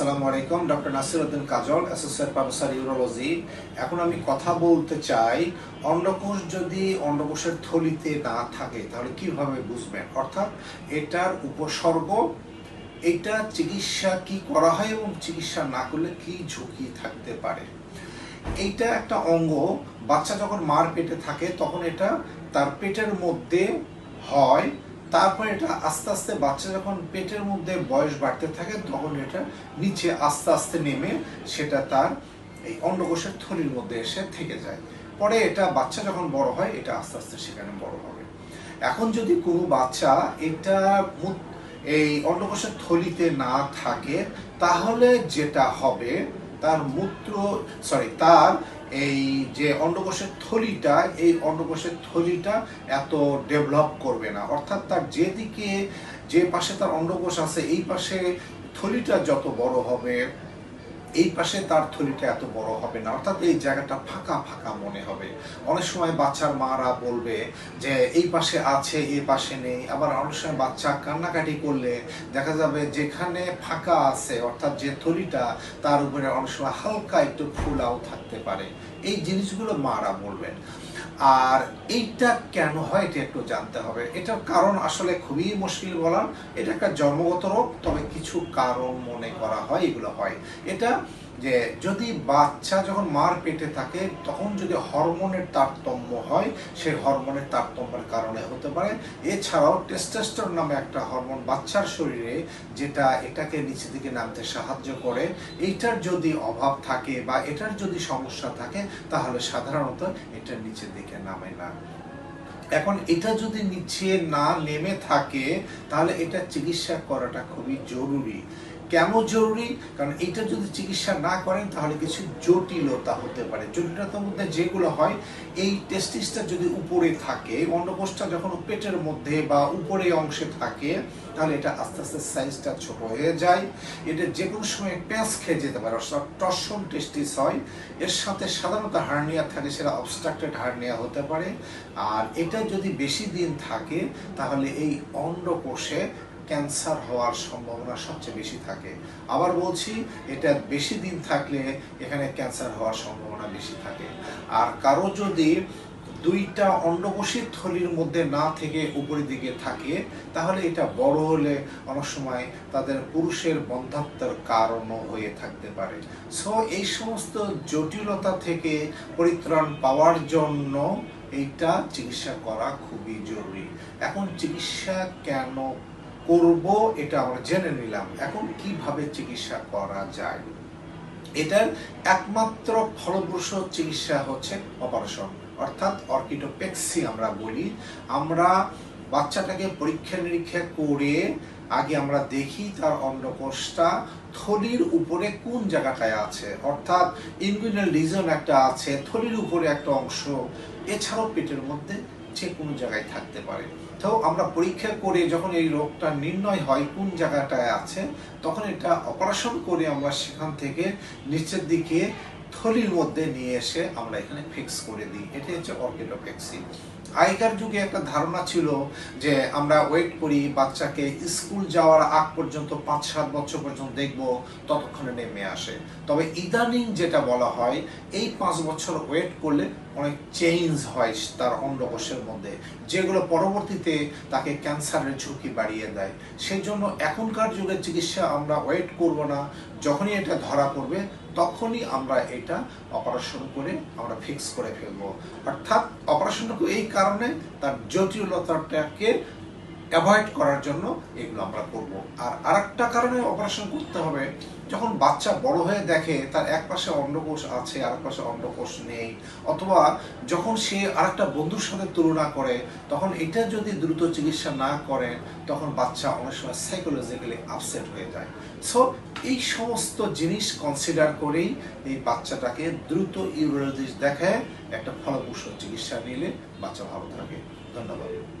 আসসালামু আলাইকুম, doctor Nasir Uddin Kajal, associate professor urology. এখন আমি কথা বলতে চাই, অন্ডকোষ যদি অন্ডকোষের থলিতে না থাকে, তাহলে কীভাবে বুঝবেন? অর্থাৎ এটার উপসর্গ, এটা চিকিৎসা কি করা হয় এবং চিকিৎসা না করলে কি ঝুঁকি থাকতে পারে? এইটা একটা অঙ্গ, বাচ্চা যখন মার পেটে থাকে, তখন এটা তার পেটের মধ্যে হয় তারপর এটা আস্তে আস্তে বাচ্চা যখন পেটের মধ্যে বয়স বাড়তে থাকে, তখন এটা নিচে আস্তে আস্তে নেমে সেটা তার এই অন্ডকোষের থলির মধ্যে এসে থেকে যায়। পরে এটা বাচ্চা যখন বড় হয়, এটা আস্তে আস্তে সেখানে বড় হবে। এখন যদি কোনো বাচ্চা এটা এই অন্ডকোষের থলিতে না থাকে, তাহলে যেটা হবে, তার মূত্র সরি তার এই যে অন্ডকোষের থলিটা, এই অন্ডকোষের থলিটা এত ডেভেলপ করবে না। অর্থাৎ তার যেদিকে, যে পাশে তার অন্ডকোষ আছে, এই পাশে থলিটা যত বড় হবে এই পাশে তার থলিটা এত বড় হবে না, অর্থাৎ এই জায়গাটা ফাঁকা ফাঁকা মনে হবে। অনেক সময় বাচ্চার মারা বলবে যে, এই পাশে আছে এই পাশে নেই। আবার অনেক সময় বাচ্চা কান্নাকাটি করলে দেখা যাবে যেখানে ফাঁকা আছে, অর্থাৎ যে থলিটা, তার উপরে অনেক সময় হালকা একটু ফুলাও থাকতে পারে। এই জিনিসগুলো মারা বলবেন। আর এইটা কেন হয় এটা একটু জানতে হবে। এটার কারণ আসলে খুবই মুশকিল বলার, এটা একটা জন্মগত রোগ, তবে কিছু কারণ মনে করা হয়, এগুলো হয়। এটা যে যদি বাচ্চা যখন মার পেটে থাকে, তখন যদি হরমোনের তারতম্য হয়, সেই হরমোনের তারতম্যের কারণে হতে পারে। এছাড়াও টেস্টোস্টেরন নামে একটা হরমোন বাচ্চার শরীরে, যেটা এটাকে নিচে দিকে নামতে সাহায্য করে। এইটার যদি অভাব থাকে বা এটার যদি সমস্যা থাকে, তাহলে সাধারণত এটা নিচের দিকে নামে না। এখন এটা যদি নিচে না নেমে থাকে, তাহলে এটা চিকিৎসা করাটা খুবই জরুরি। কেন জরুরি? কারণ এটা যদি চিকিৎসা না করেন, তাহলে কিছু জটিলতা হতে পারে। জটিলতার মধ্যে যেগুলো হয়, এই টেস্টিসটা যদি উপরে থাকে অন্ডকোষটা যখন পেটের মধ্যে বা উপরে অংশে থাকে, তাহলে এটা আস্তে আস্তে সাইজটা ছোট হয়ে যায়। এটা যে কোনো সময় প্যাঁচ খেয়ে যেতে পারে, অর্থাৎ টর্সন টেস্টিস হয়। এর সাথে সাধারণত হার্নিয়া থাকে, সেটা অবস্ট্রাক্টেড হার্নিয়া হতে পারে। আর এটা যদি বেশি দিন থাকে, তাহলে এই অন্ডকোষে ক্যান্সার হওয়ার সম্ভাবনা সবচেয়ে বেশি থাকে। আবার বলছি, এটা বেশি দিন থাকলে এখানে ক্যান্সার হওয়ার সম্ভাবনা বেশি থাকে। আর কারও যদি দুইটা অন্ডকোষের থলির মধ্যে না থেকে উপরের দিকে থাকে, তাহলে এটা বড় হলে অনেক সময় তাদের পুরুষের বন্ধাত্মের কারণও হয়ে থাকতে পারে। সো এই সমস্ত জটিলতা থেকে পরিত্রাণ পাওয়ার জন্য এইটা চিকিৎসা করা খুবই জরুরি। এখন চিকিৎসা কেন করব এটা আমরা জেনে নিলাম। এখন কীভাবে চিকিৎসা করা যায়? এটার একমাত্র ফলপ্রসূ চিকিৎসা হচ্ছে অপারেশন, অর্থাৎ অর্কিটোপেক্সি আমরা বলি। আমরা বাচ্চাটাকে পরীক্ষা নিরীক্ষা করে আগে আমরা দেখি তার অন্ডকোষটা থলির উপরে কোন জায়গাটায় আছে, অর্থাৎ ইনগুইনাল রিজন একটা আছে, থলির উপরে একটা অংশ, এছাড়াও পেটের মধ্যে যে কোনো জায়গায় থাকতে পারে। তো আমরা পরীক্ষা করে যখন এই রোগটা নির্ণয় হয়, কোন জায়গাটায় আছে, তখন এটা অপারেশন করে আমরা সেখান থেকে নিচের দিকে থলির মধ্যে নিয়ে এসে আমরা এখানে ফিক্স করে দিই। এটাই হচ্ছে অর্কিডোপেক্সি আগেকার যুগে একটা ধারণা ছিল যে আমরা ওয়েট করি, বাচ্চাকে স্কুল যাওয়ার আগ পর্যন্ত পাঁচ সাত বছর পর্যন্ত দেখব, ততক্ষণে নেমে আসে। তবে ইদানিং যেটা বলা হয়, এই পাঁচ বছর ওয়েট করলে অনেক চেঞ্জ হয় তার অন্ডকোষের মধ্যে, যেগুলো পরবর্তীতে তাকে ক্যান্সারের ঝুঁকি বাড়িয়ে দেয়। সেই জন্য এখনকার যুগের চিকিৎসা আমরা ওয়েট করব না। যখনই এটা ধরা পড়বে তখনই আমরা এটা অপারেশন করে আমরা ফিক্স করে ফেলব। অর্থাৎ অপারেশনটা এই কারণে তার জটিলতাটাকে অ্যাভয়েড করার জন্য এগুলো আমরা করব। আর আরেকটা কারণে অপারেশন করতে হবে, যখন বাচ্চা বড় হয়ে দেখে তার এক পাশে অন্ডকোষ আছে আর এক পাশে অন্ডকোষ নেই, অথবা যখন সে আরেকটা বন্ধুর সাথে তুলনা করে, তখন এটা যদি দ্রুত চিকিৎসা না করে, তখন বাচ্চা অনেক সময় সাইকোলজিক্যালি আপসেট হয়ে যায়। সো এই সমস্ত জিনিস কনসিডার করেই এই বাচ্চাটাকে দ্রুত ইউরোলজিস্ট দেখায় একটা ফলপ্রসূ চিকিৎসা নিলে বাচ্চা ভালো থাকে। ধন্যবাদ।